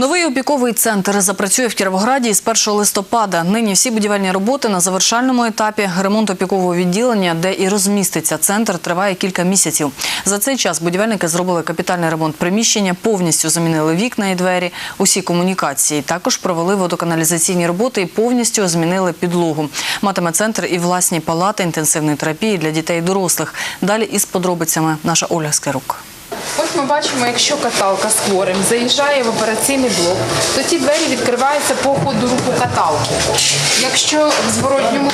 Новий опіковий центр запрацює в Кіровограді з 1 листопада. Нині всі будівельні роботи на завершальному етапі. Ремонт опікового відділення, де і розміститься центр, триває кілька місяців. За цей час будівельники зробили капітальний ремонт приміщення, повністю замінили вікна і двері, усі комунікації. Також провели водоканалізаційні роботи і повністю змінили підлогу. Матиме центр і власні палати інтенсивної терапії для дітей і дорослих. Далі із подробицями наша Ольга Склярук. Ось ми бачимо, якщо каталка з хворим заїжджає в операційний блок, то ті двері відкриваються по ходу руху каталки. Якщо в зворотньому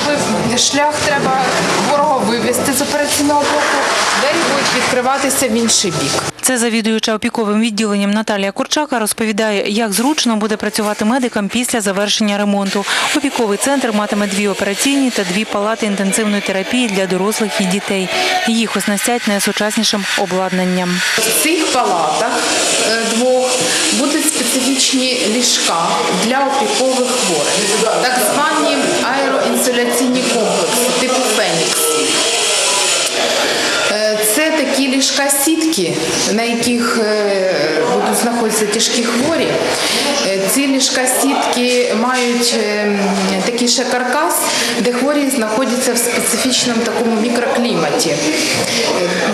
шлях треба хворого вивезти з операційного блоку, двері будуть відкриватися в інший бік. Це завідуюча опіковим відділенням Наталія Курчака розповідає, як зручно буде працювати медикам після завершення ремонту. Опіковий центр матиме дві операційні та дві палати інтенсивної терапії для дорослих і дітей. Їх оснастять найсучаснішим обладнанням. В цих палатах е, двох будуть специфічні ліжка для опікових хворих, так звані сітки, на яких е, будуть знаходитися тяжкі хворі. Е, Ці ліжка сітки мають е, такий ще каркас, де хворі знаходяться в специфічному такому мікрокліматі,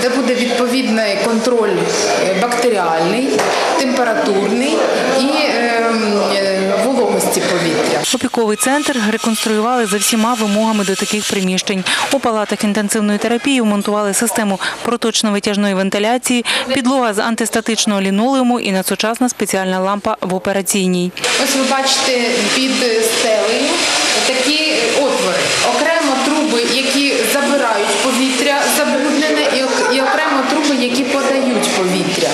де буде відповідний контроль бактеріальний, температурний і вологості повітря. Опіковий центр реконструювали за всіма вимогами до таких приміщень. У палатах інтенсивної терапії вмонтували систему проточно-витяжної вентиляції, підлога з антистатичного лінолеуму і надсучасна спеціальна лампа в операційній. Ось ви бачите під стелею такі отвори, окремо труби, які забирають повітря забруднене, і окремо труби, які подають повітря.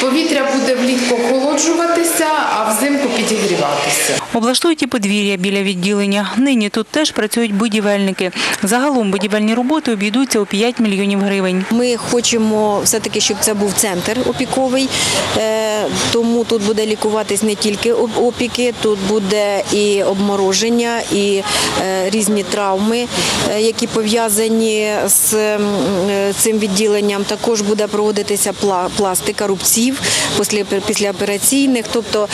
Повітря буде влітку охолоджуватися, а взимку підігріватися. Облаштують і подвір'я біля відділення. Нині тут теж працюють будівельники. Загалом будівельні роботи обійдуться у 5 мільйонів гривень. Ми хочемо все-таки, щоб це був центр опіковий, е, тому тут буде лікуватись не тільки опіки, тут буде і обмороження, і е, різні травми, е, які пов'язані з цим відділенням. Також буде проводитися пластика рубців після- післяопераційних, тобто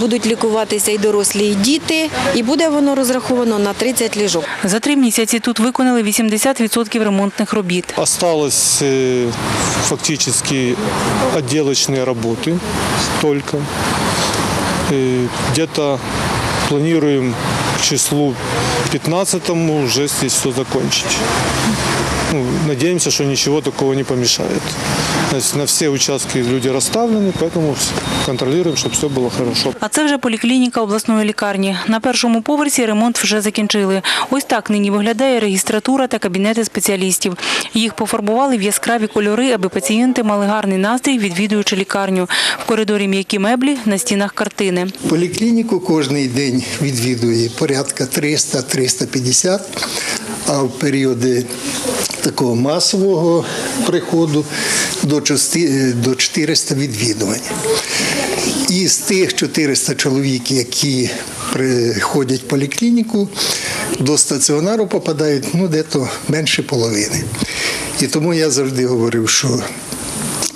будуть лікуватися і дорослі, і діти, і буде воно розраховано на 30 ліжок. За три місяці тут виконали 80% ремонтних робіт. Осталось э, фактически отделочные работы только. Э, Где-то планируем к числу 15 уже здесь все закончить. Ну, надеемся, что ничего такого не помешает. То есть на все участки люди расставлены, поэтому контролируем, чтобы все было хорошо. А це вже поліклініка обласної лікарні. На першому поверсі ремонт вже закінчили. Ось так нині виглядає регістратура та кабінети спеціалістів. Їх пофарбували в яскраві кольори, аби пацієнти мали гарний настрій, відвідуючи лікарню. В коридорі м'які меблі, на стінах картини. Поліклініку кожен день відвідує порядка 300-350, а в періоди такого масового приходу до 400 відвідувань. І з тих 400 чоловік, які приходять в поліклініку, до стаціонару попадають ну, дето менше половини. І тому я завжди говорив, що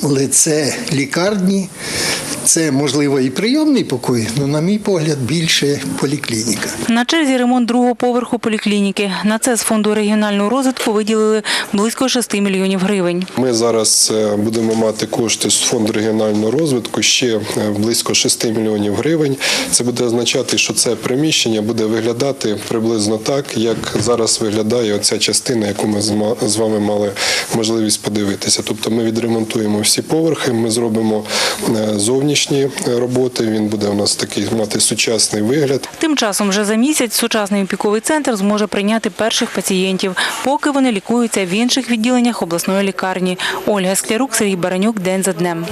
лице лікарні це можливо і прийомний покой, але, на мій погляд, більше поліклініка. На черзі ремонт другого поверху поліклініки. На це з фонду регіонального розвитку виділили близько 6 мільйонів гривень. Ми зараз е, будемо мати кошти з фонду регіонального розвитку ще е, близько 6 мільйонів гривень. Це буде означати, що це приміщення буде виглядати приблизно так, як зараз виглядає оця частина, яку ми з ма- з вами мали можливість подивитися. Тобто ми відремонтуємо всі поверхи, ми зробимо зовнішні роботи. Він буде у нас такий мати сучасний вигляд. Тим часом вже за місяць сучасний опіковий центр зможе прийняти перших пацієнтів, поки вони лікуються в інших відділеннях обласної лікарні. Ольга Склярук, Сергій Баранюк. День за днем.